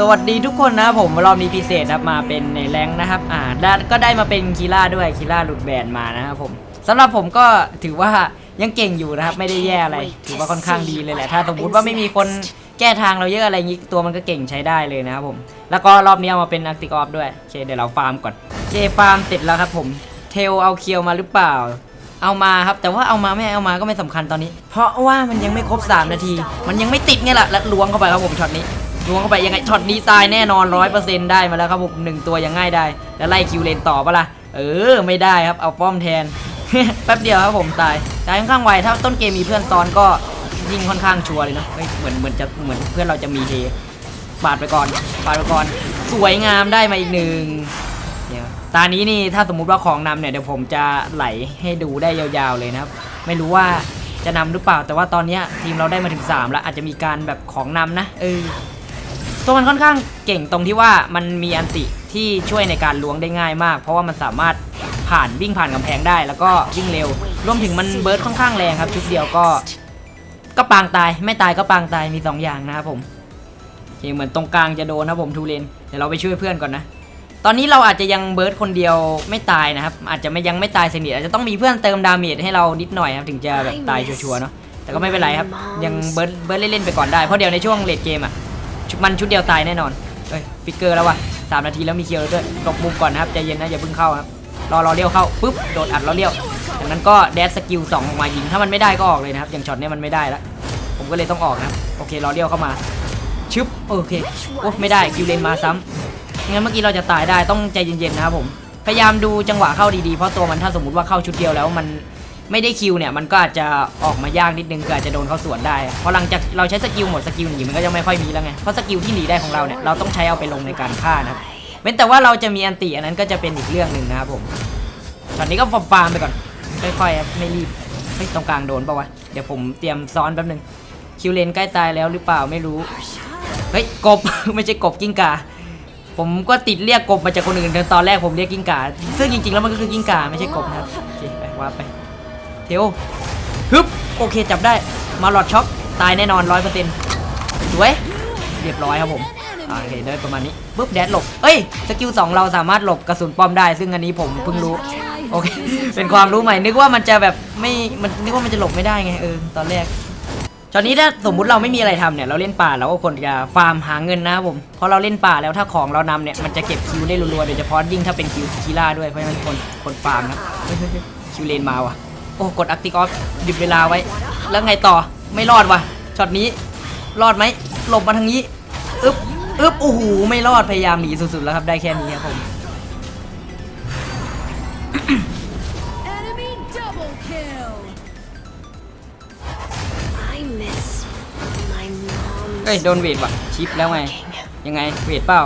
สวัสดีทุกคนนะผมรอบนี้พิเศษนะครับมาเป็นในแรงนะครับ อ่าได้ก็ได้มาเป็นคีล่าด้วยคีล่าหลุดแบนมานะครับผมสำหรับผมก็ถือว่ายังเก่งอยู่นะครับไม่ได้แย่อะไร ถือว่าค่อนข้างดีเลยแหละถ้าสมมติว่าไม่มีคนแก้ทางเราเยอะอะไรอย่างงี้ตัวมันก็เก่งใช้ได้เลยนะครับผม แล้วก็รอบนี้เอามาเป็นอาร์ติกอฟด้วยโอเคเดี๋ยวเราฟาร์มก่อนโอเคฟาร์มเสร็จแล้วครับผมเทลเอาเคียวมาหรือเปล่า เอามาครับแต่ว่าเอามาไม่เอามาก็ไม่สำคัญตอนนี้ เพราะว่ามันยังไม่ครบ 3 นาที มันยังไม่ติดไงล่ะแล้วล้วงเข้าไปครับผมช็อตนี้ ล้วงเข้าไปยังไงช็อตนี้ตายแน่นอนร้อยเปอร์เซ็นต์ได้มาแล้วครับผมหนึ่งตัวยังง่ายได้แล้วไล่คิวเลนต่อปะล่ะเออไม่ได้ครับเอาป้อมแทนแป๊บเดียวครับผมตายตายค่อนข้างไวถ้าต้นเกมมีเพื่อนซ้อนก็ยิงค่อนข้างชัวร์เลยเนาะเหมือนเหมือนจะเหมือนเพื่อนเราจะมีเทปาดไปก่อนปาดไปก่อน สวยงามได้มาอีกหนึ่งเนี่ยตานี้นี่ถ้าสมมุติว่าของนำเนี่ยเดี๋ยวผมจะไหลให้ดูได้ยาวๆเลยนะครับ ไม่รู้ว่าจะนำหรือเปล่า แต่ว่าตอนนี้ทีมเราได้มาถึง 3 แล้วอาจจะมีการแบบของนำนะเออ ตัวมันค่อนข้างเก่งตรงที่ว่ามันมีอันติที่ช่วยในการล้วงได้ง่ายมาก เพราะว่ามันสามารถผ่านวิ่งผ่านกำแพงได้ แล้วก็วิ่งเร็ว รวมถึงมันเบิร์ดค่อนข้างแรงครับชุดเดียวก็ ก็ปางตายไม่ตายก็ปางตายมีสองอย่างนะครับผมโอเคเหมือนตรงกลางจะโดนนะผมทูเลนเดี๋ยวเราไปช่วยเพื่อนก่อนนะตอนนี้เราอาจจะยังเบิร์ดคนเดียวไม่ตายนะครับ อาจจะไม่ยังไม่ตายสนิทอาจจะต้องมีเพื่อนเติมดาเมจให้เรานิดหน่อยครับถึงจะแบบตายชัวร์ๆเนาะแต่ก็ไม่เป็นไรครับยังเบิร์ดเบิร์ดเล่นๆไปก่อนได้เพราะเดี๋ยวในช่วงเลดเกมอะ มันชุดเดียวตายแน่นอนเอ้ยฟิกเกอร์แล้ววะสามนาทีแล้วมีเคียวแล้วด้วยหลบมุมก่อนนะครับใจเย็นนะอย่าเพิ่งเข้าครับรอรอเลี้ยวเข้าปุ๊บโดดอัดแล้วเลี้ยวจากนั้นก็แดดสกิลสองออกมายิงถ้ามันไม่ได้ก็ออกเลยนะครับอย่างช็อตเนี้ยมันไม่ได้ล้วผมก็เลยต้องออกนะครับโอเครอเลี้ยวเข้ามาชึบโอเคโอ้ไม่ได้คิวเลนมาซ้ำงั้นเมื่อกี้เราจะตายได้ต้องใจเย็นๆนะครับผมพยายามดูจังหวะเข้าดีๆเพราะตัวมันถ้าสมมติว่าเข้าชุดเดียวแล้วมัน ไม่ได้คิวเนี่ยมันก็อาจจะออกมายากนิดนึงก็อาจจะโดนเขาสวนได้เพราะหลังจากเราใช้สกิลหมดสกิลหนีมันก็จะไม่ค่อยมีแล้วไงเพราะสกิลที่หนีได้ของเราเนี่ยเราต้องใช้เอาไปลงในการฆ่านะครับเว้นแต่ว่าเราจะมีอันติอันนั้นก็จะเป็นอีกเรื่องหนึ่งนะครับผมตอนนี้ก็ฟาร์มไปก่อนค่อยๆครับไม่รีบเฮ้ยตรงกลางโดนปะวะเดี๋ยวผมเตรียมซ้อนแป๊บนึงคิวเลนใกล้ตายแล้วหรือเปล่าไม่รู้เฮ้ยกบ ไม่ใช่กบกิ้งกาผมก็ติดเรียกกบมาจากคนอื่นตอนแรกผมเรียกกิ้งกาซึ่งจริงๆแล้วมันก็คือกิ้งกาไม่ใช่กบนะครับโอเคไปว่าไป เทวฮึบโอเคจับได้มาหลอดช็อคตายแน่นอนร้อยเปอร์เซ็นต์สวยเรียบร้อยครับผมโอเคได้ประมาณนี้ปุ๊บแดดหลบเอ้ยสกิลสองเราสามารถหลบกระสุนป้อมได้ ซึ่งอันนี้ผมเพิ่งรู้โอเคเป็นความรู้ใหม่นึกว่ามันจะแบบไม่มันนึกว่ามันจะหลบไม่ได้ไงเออตอนแรกตอนนี้ถ้าสมมุติเราไม่มีอะไรทำเนี่ยเราเล่นป่าเราก็ควรจะฟาร์มหาเงินนะผมเพราะเราเล่นป่าแล้วถ้าของเรานำเนี่ยมันจะเก็บคิวได้รัวๆโดยเฉพาะยิ่งถ้าเป็นคิวคีล่าด้วยเพราะฉะนั้นคนคนฟาร์มนะคิวเลนมาว่ะ โอ้กดอัคติกอฟหยุดเวลาไว้ แล้วไงต่อไม่รอดว่ะช็อตนี้รอดไหมหลบมาทางนี้อึ๊บอึ๊บโอ้โหไม่รอดพยายามหนีสุดๆแล้วครับได้แค่นี้ครับผม Enemy double kill. I miss my mom's เอ้ยโดนเวทว่ะชิปแล้วไงยังไงเวทเปล่า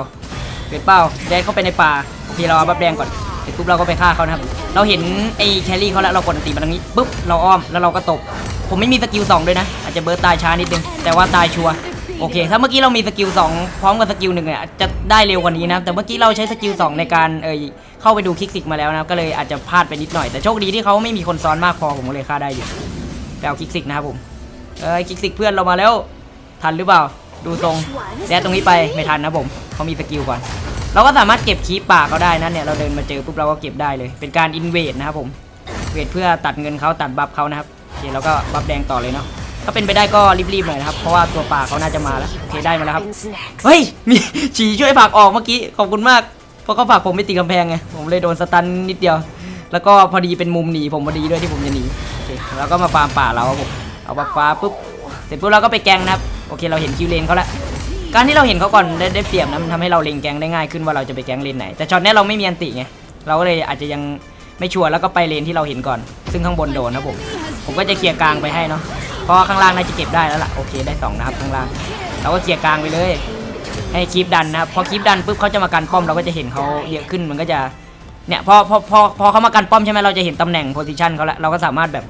เวทเปล่าแดนเข้าไปในป่าโอเคเราเอาบัฟแดงก่อนเสร็จปุ๊บเราก็ไปฆ่าเขานะครับ เราเห็นไอ้แครี่เขาแล้วเรากดอันติมาทางนี้ปุ๊บเราอ้อมแล้วเราก็ตบผมไม่มีสกิล2ด้วยนะ อาจจะเบิร์ตตายช้านิดนึงแต่ว่าตายชัวร์โอเค ถ้าเมื่อกี้เรามีสกิล2พร้อมกับสกิลหนึ่งเนี่ยจะได้เร็วกว่านี้นะ แต่เมื่อกี้เราใช้สกิล2ในการเอ่ยเข้าไปดูคลิกซิกมาแล้วนะ ก็เลยอาจจะพลาดไปนิดหน่อย แต่โชคดีที่เขาไม่มีคนซ้อนมากพอผมก็เลยฆ่าได้อยู่ไปเอาคิกซิกนะครับผม เอ้ยคิกซิกเพื่อนเรามาแล้ว ทันหรือเปล่า ดูทรงแดดตรงนี้ไปไม่ทันนะผมเขามีสกิลก่อน เราก็สามารถเก็บคีปป่าเขาได้นะเนี่ยเราเดินมาเจอปุ๊บเราก็เก็บได้เลย เป็นการอินเวดนะครับผมเวทเพื่อตัดเงินเขาตัดบัฟเขานะครับโอเคเราก็บัฟแดงต่อเลยเนาะถ้าเป็นไปได้ก็รีบๆหน่อยนะครับเพราะว่าตัวป่าเขาน่าจะมาแล้วโอเคได้มาแล้วครับเฮ้ยมีฉีช่วยผลักออกเมื่อกี้ขอบคุณมากเพราะเขาผลักผมไม่ติดกำแพงไงผมเลยโดนสตันนิดเดียว แล้วก็พอดีเป็นมุมหนีผมพอดีด้วยที่ผมจะหนีโอเคแล้วก็มาฟาร์มป่าเราครับผมเอาบัฟฟ้าปุ๊บเสร็จปุ๊บเราก็ไปแกงนะครับโอเคเราเห็นคิวเลนเขาแล้ว การที่เราเห็นเขาก่อนได้ได้เปรียบนะมันทำให้เราเล็งแกงได้ง่ายขึ้นว่าเราจะไปแกงเลนไหน แต่ช็อตนี้เราไม่มีอันติไงเราก็เลยอาจจะยังไม่ชัวร์แล้วก็ไปเลนที่เราเห็นก่อน ซึ่งข้างบนโดนนะผมผมก็จะเคลียร์กลางไปให้เนาะเพราะข้างล่างน่าจะเก็บได้แล้วล่ะโอเคได้สองนะครับข้างล่างเราก็เคลียร์กลางไปเลย ให้คลิปดันนะครับพอคลิปดันปุ๊บเขาจะมากันป้อมเราก็จะเห็นเขาเยอะขึ้นมันก็จะเนี่ยพอพอพอพอเขามากันป้อมใช่ไหมเราจะเห็นตำแหน่งโพซิชันเขาล้วเราก็สามารถแบบ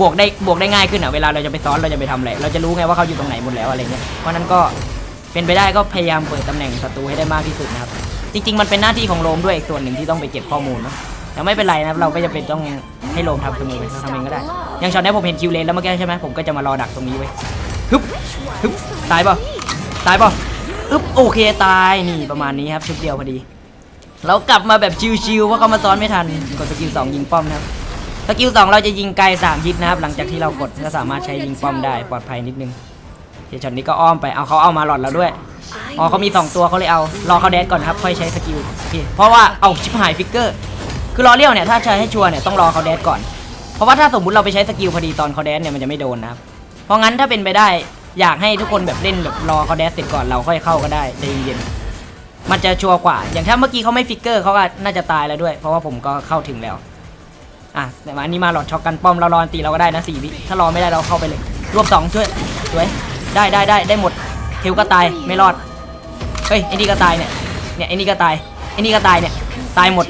บวกได้บวกได้ง่ายขึ้นอะเวลาเราจะไปซ้อนเราจะไปทำอะไรเราจะรู้ไงว่าเขาอยู่ตรงไหนหมดแล้วอะไรเงี้ยเพราะนั้นก็ เป็นไปได้ก็พยายามเปิดตำแหน่งศัตรูให้ได้มากที่สุดนะครับ จริง ๆ มันเป็นหน้าที่ของโรมด้วยอีกส่วนหนึ่งที่ต้องไปเก็บข้อมูลนะแต่ไม่เป็นไรนะครับเราก็จะเป็นต้องให้โรมทำเสมอไปเราทำเองก็ได้ อย่างช็อตนี้ผมเห็นคิวเลนแล้วเมื่อกี้ใช่ไหมผมก็จะมารอดักตรงนี้ไว้ฮึบฮึบตายเปล่าตายเปล่าอึ๊บโอเคตายนี่ประมาณนี้ครับชุดเดียวพอดี เรากลับมาแบบชิวๆเพราะเขามาซ้อนไม่ทันกดสกิลสองยิงป้อมนะครับสกิลสองเราจะยิงไกลสามฮิตนะครับหลังจากที่เรากดก็สามารถใช้ยิงป้อมได้ปลอดภัยนิดนึง เดี๋ยวช็อตนี้ก็อ้อมไปเอาเขาเอามาหลอดเราด้วยอ๋อเขามี 2 ตัวเขาเลยเอารอเขาแดนก่อนครับค่อยใช้สกิลโอเคเพราะว่าเอาชิปหายฟิกเกอร์คือรอเลี้ยวเนี่ยถ้าใช้ให้ชัวร์เนี่ยต้องรอเขาแดนก่อน เพราะว่าถ้าสมมติเราไปใช้สกิลพอดีตอนเขาแดนเนี่ยมันจะไม่โดนนะครับเพราะงั้นถ้าเป็นไปได้อยากให้ทุกคนแบบเล่นแบบรอเขาแดนเสร็จก่อนเราค่อยเข้าก็ได้ใจเย็นๆมันจะชัวร์กว่า อย่างถ้าเมื่อกี้เขาไม่ฟิกเกอร์เขาก็น่าจะตายแล้วด้วย เพราะว่าผมก็เข้าถึงแล้วอะแต่ว่าอันนี้มาหลอดช็อกกันป้อมเรารอตีเราก็ได้นะสี่วิถ้ารอไม่ได้เราเข้าไปเลยรวบสองช่วยสวย ได้ได้ได้ได้หมดเทลก็ตายไม่รอดเฮ้ยไอ้นี่ก็ตายเนี่ยเนี่ยไอ้นี่ก็ตายไอ้นี่ก็ตายเนี่ยตายหมด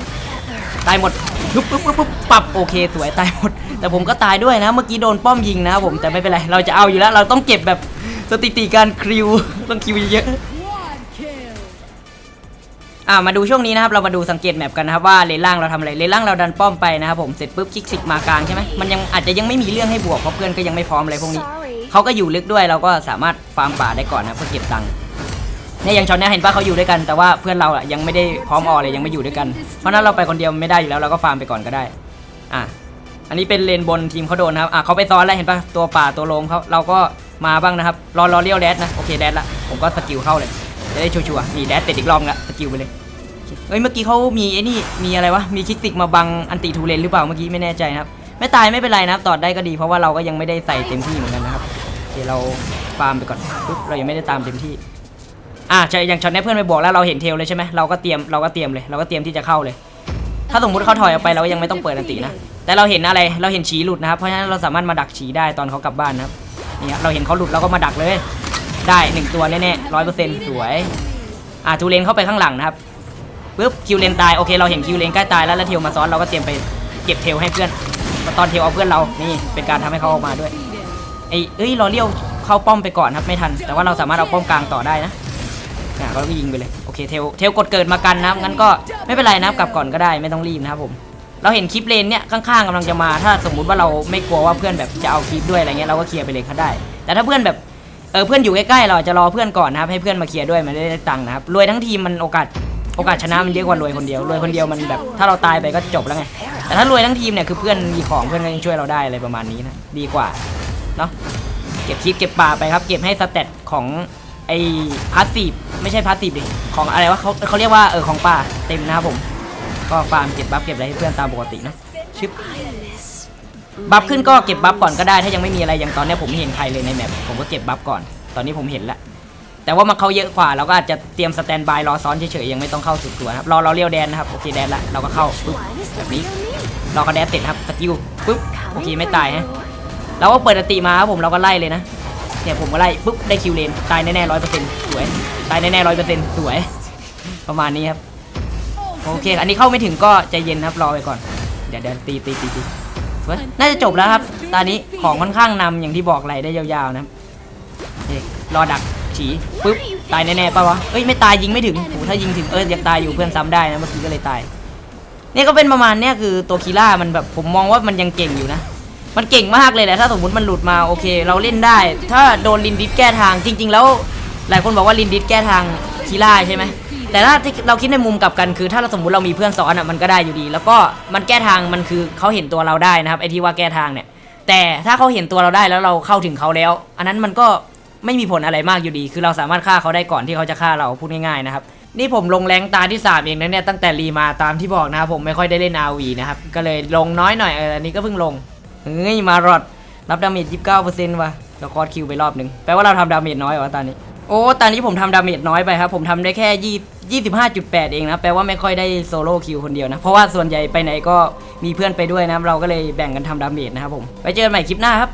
ตายหมดปุ๊บปุ๊บปุ๊บปุ๊บปับโอเคสวยตายหมด แต่ผมก็ตายด้วยนะ เมื่อกี้โดนป้อมยิงนะครับผมแต่ไม่เป็นไรเราจะเอาอยู่แล้ว เราต้องเก็บแบบสถิติการคิวต้องคิวเยอะอ่ามาดูช่วงนี้นะครับเรามาดูสังเกตแมปกันนะครับว่าเลนล่างเราทำอะไรเลนล่างเราดันป้อมไปนะครับผมเสร็จปุ๊บคลิกสิกมากลางใช่ไหมมันยังอาจจะยังไม่มีเรื่องให้บวกเพราะเพื่อนก็ยังไม่พร้อมอะไรพวกนี้ เขาก็อยู่ลึกด้วยเราก็สามารถฟาร์มป่าได้ก่อนนะเพื่อเก็บตังค์เนี่ยอย่างช็อตเนี้ยเห็นป่ะเขาอยู่ด้วยกันแต่ว่าเพื่อนเราอะยังไม่ได้พร้อมออเลยยังไม่อยู่ด้วยกันเพราะนั้นเราไปคนเดียวไม่ได้อยู่แล้วเราก็ฟาร์มไปก่อนก็ได้อะอันนี้เป็นเลนบนทีมเขาโดนนะครับอะเขาไปซ้อนแล้วเห็นป่ะตัวป่าตัวโลมเขาเราก็มาบ้างนะครับรอรอเลี้ยวแดดนะโอเคแดดละผมก็สกิลเข้าเลยจะได้ชัวร์ๆนี่แดดเตะอีกรอบละสกิลไปเลยเอ้ยเมื่อกี้เขามีไอ้นี่มีอะไรวะมีคิกติกมาบังอันติทูเลนหรือเปล่าเมื่อกี้ไม่แน่ใจนะครับไม่ตายไม่เป็นไรนะครับตอดได้ก็ดีเพราะว่าเราก็ยังไม่ได้ใส่เต็มที่เหมือนกันนะ เดี๋ยวเราฟาร์มไปก่อนปุ๊บเรายังไม่ได้ตามเต็มที่อ่าใช่อย่างช็อตนี้เพื่อนไปบอกแล้วเราเห็นเทลเลยใช่ไหมเราก็เตรียมเราก็เตรียมเลยเราก็เตรียมที่จะเข้าเลย ถ้าสมมติเขาถอยออกไปเราก็ยังไม่ต้องเปิดอันตินะแต่เราเห็นอะไรเราเห็นฉีหลุดนะครับเพราะฉะนั้นเราสามารถมาดักฉีได้ตอนเขากลับบ้านนะครับนี่ครับเราเห็นเขาหลุดเราก็มาดักเลย ได้หนึ่งตัวแน่ๆร้อยเปอร์เซ็นต์สวยอ่าทูเลนเข้าไปข้างหลังนะครับปุ๊บคิวเลนตายโอเคเราเห็นคิวเลนใกล้ตายแล้วแล้วเทลมาซ้อนเราก็เตรียมไปเก็บเทลให้เพื่อนตอนเทลเอาเพื่อนเรานี่เป็นการทำให้เขาออกมาด้วย อ้เอ้ยรอเลี้ยวเข้าป้อมไปก่อนครับไม่ทัน แต่ว่าเราสามารถเอาป้อมกลางต่อได้นะอะก็ยิงไปเลยโอเคเทลเทลกดเกิดมากันนะครับงั้นก็ไม่เป็นไรนะครับกลับก่อนก็ได้ไม่ต้องรีบนะครับผมเราเห็นคลิปเลนเนี่ยข้างๆกำลังจะมา ถ้าสมมุติว่าเราไม่กลัวว่าเพื่อนแบบจะเอาคลิปด้วยอะไรเงี้ยเราก็เคลียร์ไปเลยก็ได้ แต่ถ้าเพื่อนแบบเออเพื่อนอยู่ใกล้ๆเราจจะรอเพื่อนก่อนนะครับให้เพื่อนมาเคลียร์ด้วยมันได้ตังค์นะครับรวยทั้งทีมมันโอกาสโอกาสชนะมันเยอะกว่ารวยคนเดียวรวยคนเดียวมันแบบถ้าเราตายไปก็จบแล้วไงแต่ถ้ารวยทั้งทีมเนี่ยคือเพื่อนมีของเพื่อนก็ยังช่วยเราได้อะไรประมาณนี้นะดีกว่า เนาะเก็บคลิปเก็บปลาไปครับ เก็บให้สเตตของไอ้พาสซีฟไม่ใช่พาสซีฟดิของอะไรวะเขาเขาเรียกว่าเออของป่าเต็มนะครับผม ก็ฟาร์มเก็บบัฟเก็บอะไรให้เพื่อนตามปกตินะชึบบัฟขึ้นก็เก็บบัฟก่อนก็ได้ ถ้ายังไม่มีอะไรอย่างตอนนี้ผมไม่เห็นใครเลยในแมปผมก็เก็บบัฟก่อน ตอนนี้ผมเห็นแล้วแต่ว่ามันเขาเยอะกว่าเราก็อาจจะเตรียมสแตนบายรอซ้อนเฉยๆยังไม่ต้องเข้าสุดตัวครับรอเราเลี้ยวแดนนะครับโอเคแดนละเราก็เข้าปุ๊บแบบนี้รอกระแดนเติดครับสกิลปุ๊บโอเคไม่ตายฮะ เราก็เปิดอติมาครับผมเราก็ไล่เลยนะเนี่ยผมก็ไล่ปุ๊บได้คิวเลนตายแน่ๆร้อยเปอร์เซ็นต์สวยตายแน่ๆร้อยเปอร์เซ็นต์สวย ประมาณนี้ครับโอเค อันนี้เข้าไม่ถึงก็ใจเย็นครับรอไปก่อนเดี๋ยวเดี๋ยวตีตีตีตีเว้ยน่าจะจบแล้วครับตอนนี้ของค่อนข้างนำอย่างที่บอกไหลได้ยาวๆนะรอเครอดักฉีปุ๊บตายแน่ๆป่าวะเอ้ยไม่ตายยิงไม่ถึงโหถ้ายิงถึงเออยังตายอยู่เพื่อนซ้ำได้นะเมื่อกี้ก็เลยตายเนี่ยก็เป็นประมาณเนี้ยคือตัวคีล่ามันแบบผมมองว่ามันยังเก่งอยู่นะ มันเก่งมากเลยแหละถ้าสมมติมันหลุดมาโอเค เราเล่นได้ ถ้าโดนลินดิสแก้ทางจริง ๆ แล้ว หลายคนบอกว่าลินดิสแก้ทางคีล่าใช่ไหมแต่ถ้าที่เราคิดในมุมกลับกันคือ ถ้าเราสมมติเรามีเพื่อนซ้อนอะมันก็ได้อยู่ดี แล้วก็มันแก้ทางมันคือเขาเห็นตัวเราได้นะครับไอที่ว่าแก้ทางเนี่ย แต่ถ้าเขาเห็นตัวเราได้แล้วเราเข้าถึงเขาแล้ว อันนั้นมันก็ไม่มีผลอะไรมากอยู่ดี คือเราสามารถฆ่าเขาได้ก่อนที่เขาจะฆ่าเราพูดง่ายๆนะครับนี่ผมลงแรงตาที่ 3 เองนะเนี่ยตั้งแต่รีมาตามที่บอกนะครับผมไม่ค่อยได้เล่น RV นะครับก็เลยลงน้อยหน่อยเอออันนี้ก็เพิ่งลง เฮ้ยมารอดรับดาเมจ29%ว่ะเราคอร์ดคิวไปรอบหนึ่งแปลว่าเราทำดาเมจน้อยวะตอนนี้โอ้ตอนนี้ผมทำดาเมจน้อยไปครับผมทำได้แค่ยี่25.8 เองนะแปลว่าไม่ค่อยได้โซโล่คิวคนเดียวนะ เพราะว่าส่วนใหญ่ไปไหนก็มีเพื่อนไปด้วยนะเราก็เลยแบ่งกันทำดาเมจนะครับผมไปเจอกันใหม่คลิปหน้าครับ